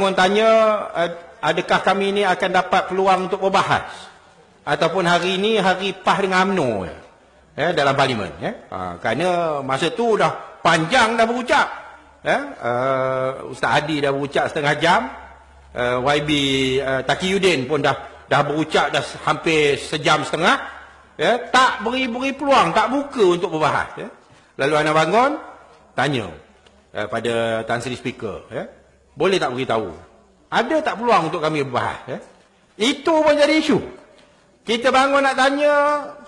Mohon tanya, adakah kami ini akan dapat peluang untuk berbahas? Ataupun hari ini hari PAH dengan UMNO ya, dalam parlimen. Ya? Ha, kerana masa tu dah panjang dah berucap. Ya? Uh, Ustaz Hadi dah berucap setengah jam. Uh, YB uh, Takiyuddin pun dah dah berucap dah hampir sejam setengah. Ya? Tak beri-beri peluang, tak buka untuk berbahas. Ya? Lalu anak bangun, tanya uh, pada Tan Sri Speaker. Ya? Boleh tak beritahu? Ada tak peluang untuk kami berbahas? Ya? Itu pun jadi isu. Kita bangun nak tanya,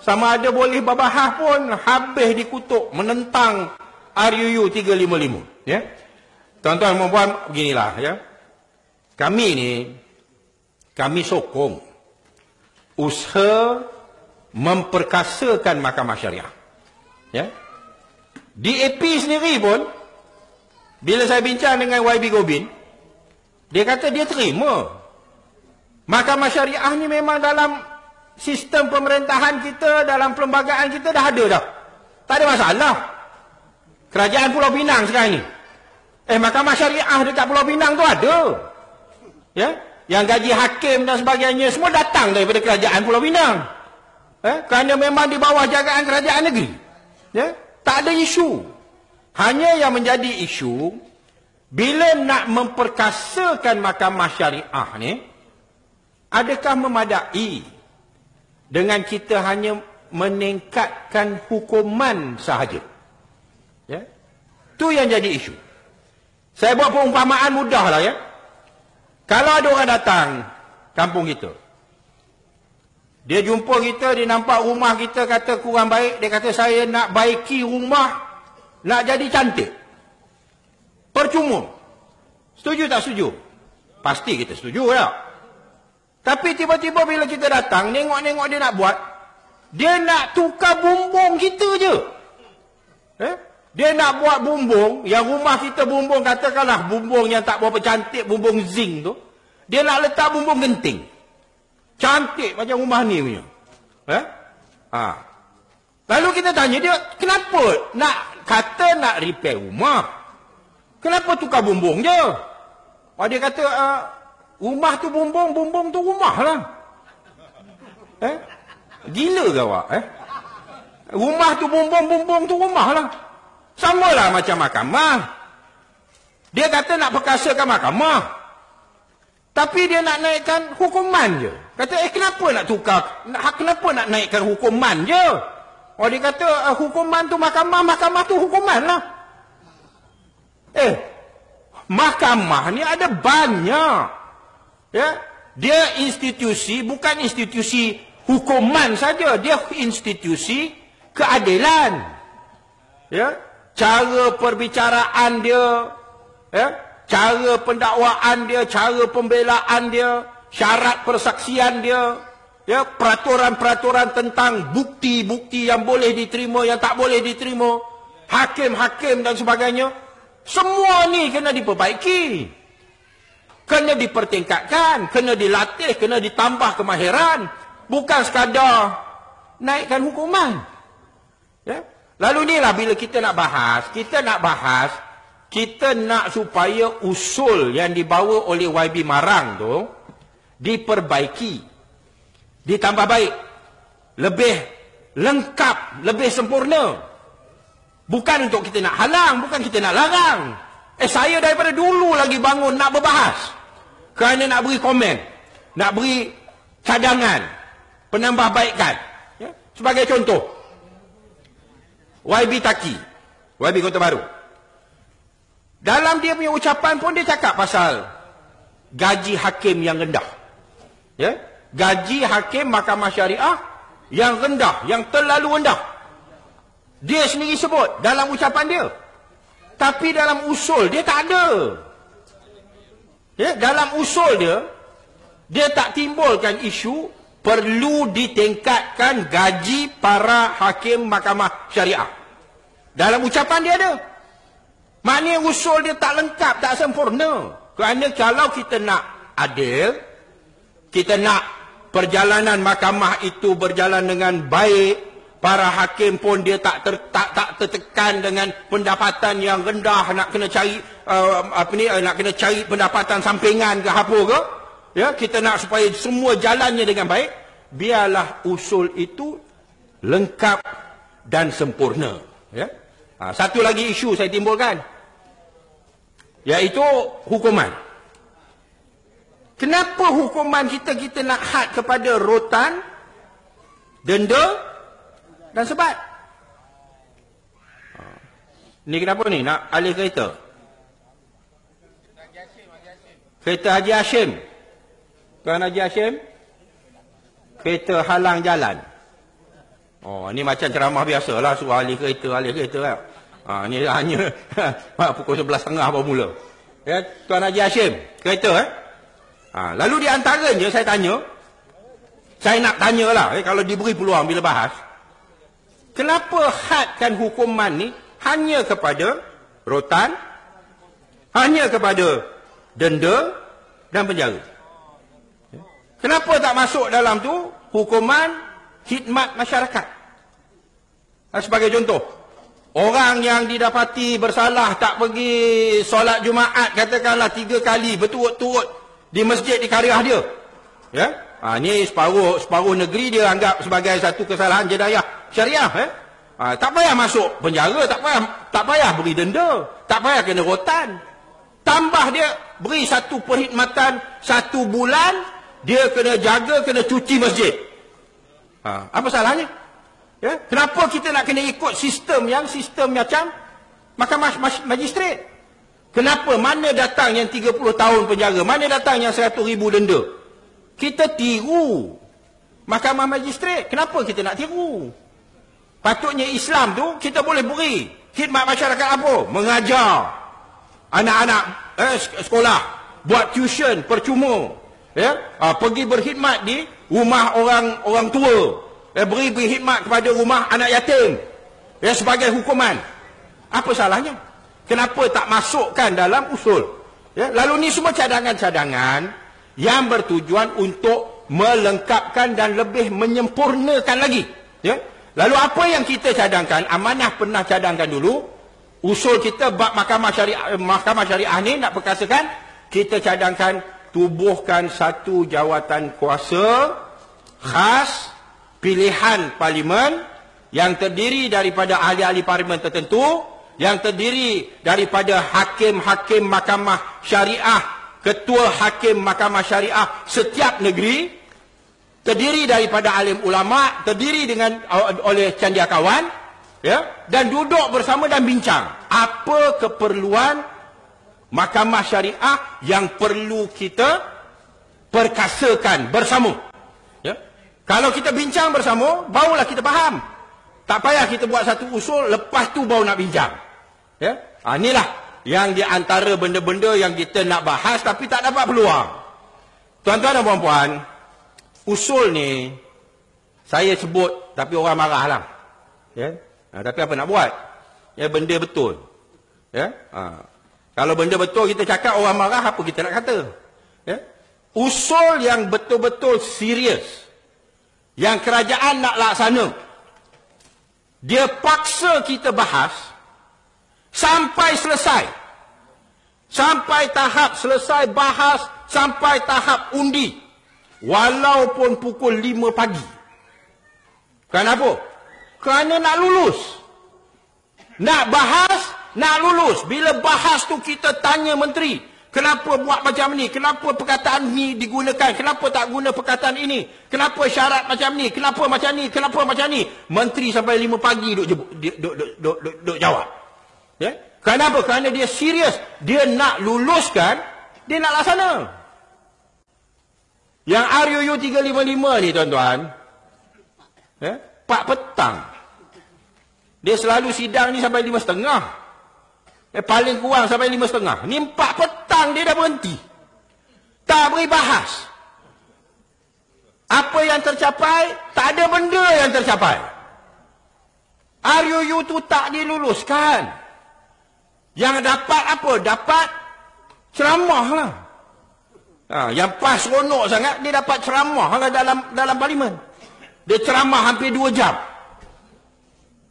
sama ada boleh berbahas pun, habis dikutuk, menentang RUU 355. Ya? Tuan-tuan dan puan beginilah. Ya? Kami ni, kami sokong usaha memperkasakan mahkamah syariah. Ya? DAP sendiri pun, bila saya bincang dengan YB Gobin, dia kata dia terima. Mahkamah syariah ni memang dalam sistem pemerintahan kita, dalam perlembagaan kita dah ada dah. Tak ada masalah. Kerajaan Pulau Pinang sekarang ni. Eh, mahkamah syariah dekat Pulau Pinang tu ada. Ya? Yang gaji hakim dan sebagainya semua datang daripada kerajaan Pulau Pinang. Eh? Kerana memang di bawah jagaan kerajaan negeri. Ya? Tak ada isu. Hanya yang menjadi isu, bila nak memperkasakan mahkamah syariah ni, adakah memadai dengan kita hanya meningkatkan hukuman sahaja? Ya? Itu yang jadi isu. Saya buat perumpamaan mudah lah ya. Kalau ada orang datang kampung kita, dia jumpa kita, dia nampak rumah kita kata kurang baik, dia kata saya nak baiki rumah, nak jadi cantik. Percuma. Setuju tak setuju? Pasti kita setuju ya. Tapi tiba-tiba bila kita datang, nengok-nengok dia nak buat, dia nak tukar bumbung kita je. Eh? Dia nak buat bumbung, yang rumah kita bumbung, katakanlah bumbung yang tak berapa cantik, bumbung zinc tu. Dia nak letak bumbung genting. Cantik macam rumah ni punya. Eh? Ha. Lalu kita tanya dia, kenapa nak kata nak repair rumah? Kenapa tukar bumbung je? Oh, dia kata, uh, rumah tu bumbung, bumbung tu rumah lah. Eh? Gila ke awak? Eh? Rumah tu bumbung, bumbung tu rumah lah. Sama lah macam mahkamah. Dia kata nak perkasakan mahkamah. Tapi dia nak naikkan hukuman je. Kata, eh kenapa nak tukar? Kenapa nak naikkan hukuman je? Oh dia kata, uh, hukuman tu mahkamah, mahkamah tu hukuman lah. Eh, mahkamah ni ada banyak. Ya, dia institusi bukan institusi hukuman saja, dia institusi keadilan. Ya, cara perbicaraan dia, ya, cara pendakwaan dia, cara pembelaan dia, syarat persaksian dia, ya, peraturan-peraturan tentang bukti-bukti yang boleh diterima, yang tak boleh diterima, hakim-hakim dan sebagainya. Semua ni kena diperbaiki. Kena dipertingkatkan, kena dilatih, kena ditambah kemahiran. Bukan sekadar naikkan hukuman. Ya? Lalu inilah bila kita nak bahas, kita nak bahas, kita nak supaya usul yang dibawa oleh YB Marang tu diperbaiki. Ditambah baik. Lebih lengkap, lebih sempurna. Bukan untuk kita nak halang, bukan kita nak larang. Eh saya daripada dulu lagi bangun nak berbahas. Kerana nak beri komen. Nak beri cadangan. Penambahbaikan. Ya? Sebagai contoh. YB Taki. YB Kota Baru. Dalam dia punya ucapan pun dia cakap pasal gaji hakim yang rendah. Ya? Gaji hakim mahkamah syariah yang rendah, yang terlalu rendah. Dia sendiri sebut dalam ucapan dia. Tapi dalam usul dia tak ada. Ya, dalam usul dia, dia tak timbulkan isu perlu ditingkatkan gaji para hakim mahkamah syariah. Dalam ucapan dia ada. Maknanya usul dia tak lengkap, tak sempurna. Kerana kalau kita nak adil, kita nak perjalanan mahkamah itu berjalan dengan baik, Para hakim pun dia tak ter, tak tak tertekan dengan pendapatan yang rendah nak kena cari uh, apa ni uh, nak kena cari pendapatan sampingan ke apa ke. Ya, kita nak supaya semua jalannya dengan baik. Biarlah usul itu lengkap dan sempurna. Ya. Ha, satu lagi isu saya timbulkan. Iaitu hukuman. Kenapa hukuman kita kita nak had kepada rotan, denda, dan sebat. Ni kenapa ni? Nak alih kereta? Kereta Haji Hashim. Tuan Haji Hashim? Kereta halang jalan. Oh, ni macam ceramah biasa lah. Suruh alih kereta, alih kereta lah. Ha, ni hanya pukul sebelas tengah baru mula. Ya, Tuan Haji Hashim, kereta eh? Ha, lalu di antaranya saya tanya, saya nak tanya lah, eh, kalau diberi peluang bila bahas, Kenapa hadkan hukuman ni hanya kepada rotan, hanya kepada denda dan penjara? Kenapa tak masuk dalam tu hukuman khidmat masyarakat? Sebagai contoh, orang yang didapati bersalah tak pergi solat Jumaat katakanlah tiga kali berturut-turut di masjid di kariah dia. Ya? Ha, ni separuh, separuh negeri dia anggap sebagai satu kesalahan jedayah syariah eh? ha, tak payah masuk penjara tak payah tak payah beri denda tak payah kena rotan. Tambah dia beri satu perkhidmatan satu bulan dia kena jaga kena cuci masjid. Ha, apa salahnya? Ya? kenapa kita nak kena ikut sistem yang sistem macam mahkamah magistrat kenapa? Mana datang yang 30 tahun penjara? Mana datang yang 100 ribu denda? Kita tiru mahkamah magistrat kenapa kita nak tiru Patutnya Islam tu kita boleh beri khidmat masyarakat apa? Mengajar anak-anak eh, sekolah, buat tuition percuma, ya, ha, pergi berkhidmat di rumah orang orang tua, ya, beri berkhidmat kepada rumah anak yatim, ya sebagai hukuman. Apa salahnya? Kenapa tak masukkan dalam usul? Ya, lalu ni semua cadangan-cadangan yang bertujuan untuk melengkapkan dan lebih menyempurnakan lagi, ya. Lalu apa yang kita cadangkan, amanah pernah cadangkan dulu, usul kita bab mahkamah syariah, mahkamah syariah ni nak perkasakan, kita cadangkan tubuhkan satu jawatan kuasa khas pilihan parlimen yang terdiri daripada ahli-ahli parlimen tertentu, yang terdiri daripada hakim-hakim mahkamah syariah, ketua hakim mahkamah syariah setiap negeri, terdiri daripada alim ulama, terdiri dengan oleh cendekiawan, ya, dan duduk bersama dan bincang apa keperluan mahkamah syariah yang perlu kita perkasakan bersama. Ya. Kalau kita bincang bersama, barulah kita faham. Tak payah kita buat satu usul, lepas tu baru nak bincang. Ya. Ha, inilah yang di antara benda-benda yang kita nak bahas tapi tak dapat peluang. Tuan-tuan dan puan-puan, usul ni saya sebut tapi orang marah lah. Ya? Ha, tapi apa nak buat? Ya benda betul. Ya? Ha. Kalau benda betul kita cakap orang marah apa kita nak kata? Ya? Usul yang betul-betul serius yang kerajaan nak laksana dia paksa kita bahas sampai selesai. Sampai tahap selesai bahas sampai tahap undi Walaupun pukul 5 pagi. Kenapa? Kerana nak lulus. Nak bahas, nak lulus. Bila bahas tu kita tanya menteri. Kenapa buat macam ni? Kenapa perkataan ni digunakan? Kenapa tak guna perkataan ini? Kenapa syarat macam ni? Kenapa macam ni? Kenapa macam ni? Menteri sampai 5 pagi duk, duk, duk, duk, duk, duk, duk jawab. Ya? Kenapa? Kerana dia serius. Dia nak luluskan, dia nak laksana. Yang RUU 355 ni tuan-tuan. Eh? Pak petang. Dia selalu sidang ni sampai lima setengah. Eh, paling kurang sampai lima setengah. Ni empat petang dia dah berhenti. Tak beri bahas. Apa yang tercapai, tak ada benda yang tercapai. RUU tu tak diluluskan. Yang dapat apa? Dapat ceramah lah. Ha, yang pas seronok sangat, dia dapat ceramah lah dalam dalam parlimen. Dia ceramah hampir dua jam.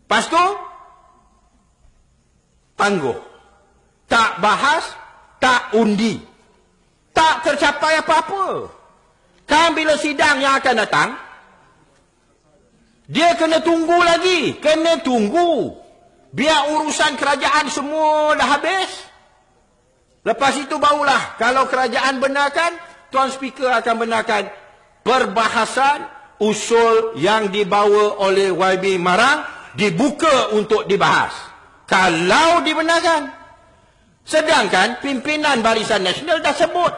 Lepas tu, tangguh. Tak bahas, tak undi. Tak tercapai apa-apa. Kan bila sidang yang akan datang, dia kena tunggu lagi. Kena tunggu. Biar urusan kerajaan semua dah habis. Lepas itu barulah. Kalau kerajaan benarkan, Tuan Speaker akan benarkan perbahasan usul yang dibawa oleh YB Marang dibuka untuk dibahas. Kalau dibenarkan. Sedangkan pimpinan Barisan Nasional dah sebut.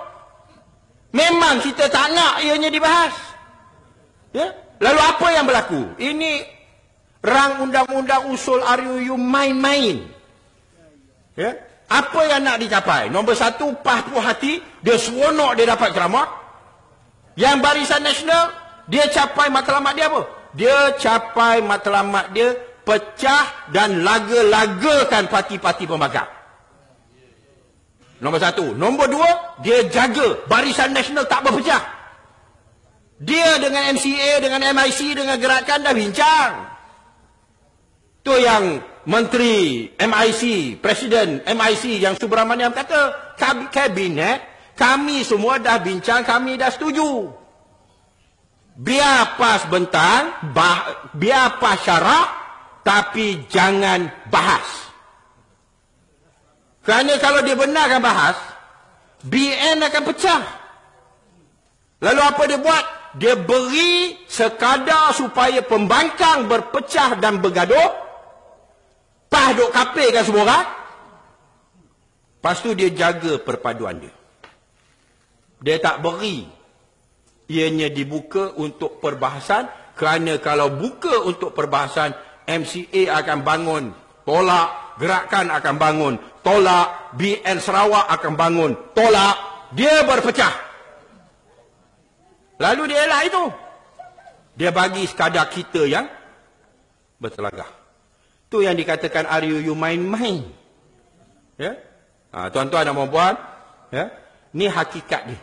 Memang kita tak nak ianya dibahas. Ya? Lalu apa yang berlaku? Ini rang undang-undang usul RUU main-main. Ya? Apa yang nak dicapai? Nombor satu, pah puas hati, dia seronok dia dapat keramat. Yang Barisan Nasional, dia capai matlamat dia apa? Dia capai matlamat dia pecah dan laga-lagakan parti-parti pembakar. Nombor satu. Nombor dua, dia jaga Barisan Nasional tak berpecah. Dia dengan MCA, dengan MIC, dengan gerakan dah bincang. Tu yang Menteri MIC, Presiden MIC yang Subramaniam kata, kabinet, kami semua dah bincang, kami dah setuju. Biar pas bentang, bah, biar pas syarak, tapi jangan bahas. Kerana kalau dia benarkan bahas, BN akan pecah. Lalu apa dia buat? Dia beri sekadar supaya pembangkang berpecah dan bergaduh, Pah duk kapirkan semua orang. Lepas tu dia jaga perpaduan dia. Dia tak beri. Ianya dibuka untuk perbahasan. Kerana kalau buka untuk perbahasan, MCA akan bangun. Tolak. Gerakan akan bangun. Tolak. BN Sarawak akan bangun. Tolak. Dia berpecah. Lalu dia elak itu. Dia bagi sekadar kita yang bertelagah. Itu yang dikatakan RUU main-main. Ya? Ha, tuan-tuan dan puan ya? Ni hakikat dia.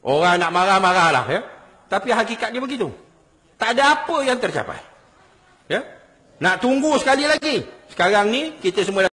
Orang nak marah-marahlah, ya. Tapi hakikat dia begitu. Tak ada apa yang tercapai. Ya? Nak tunggu sekali lagi. Sekarang ni kita semua